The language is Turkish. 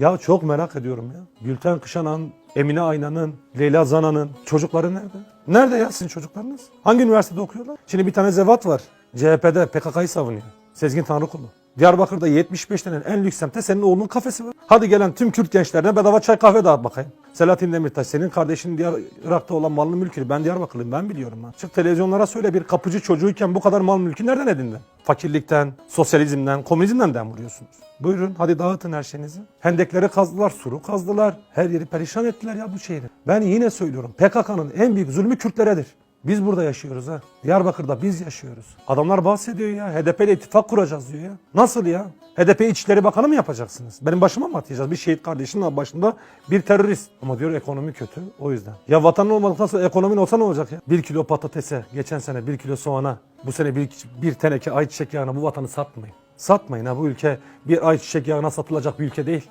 Ya çok merak ediyorum ya. Gülten Kışanak'ın, Emine Aynan'ın, Leyla Zana'nın çocukları nerede? Nerede ya sizin çocuklarınız? Hangi üniversitede okuyorlar? Şimdi bir tane zevat var. CHP'de PKK'yı savunuyor. Sezgin Tanrıkulu. Diyarbakır'da 75 tane en lüks semtte senin oğlunun kafesi var. Hadi gelen tüm Kürt gençlerine bedava çay kahve dağıt bakayım. Selahattin Demirtaş senin kardeşinin Diyar, Irak'ta olan malını mülkünü ben Diyarbakırlıyım ben biliyorum lan. Çık televizyonlara söyle bir kapıcı çocuğuyken bu kadar mal mülkü nereden edindin? Fakirlikten, sosyalizmden, komünizmden dem vuruyorsunuz. Buyurun hadi dağıtın her şeyinizi. Hendekleri kazdılar, suru kazdılar. Her yeri perişan ettiler ya bu şehri. Ben yine söylüyorum PKK'nın en büyük zulmü Kürtleredir. Biz burada yaşıyoruz ha. Diyarbakır'da biz yaşıyoruz. Adamlar bahsediyor ya. HDP ile ittifak kuracağız diyor ya. Nasıl ya? HDP İçişleri Bakanı mı yapacaksınız? Benim başıma mı atacağız? Bir şehit kardeşinin başında bir terörist. Ama diyor ekonomi kötü o yüzden. Ya vatanın olmadıktan sonra ekonomin olsa ne olacak ya? Bir kilo patatese, geçen sene bir kilo soğana, bu sene bir, bir teneke ayçiçek yağına bu vatanı satmayın. Satmayın ha bu ülke bir ayçiçek yağına satılacak bir ülke değil.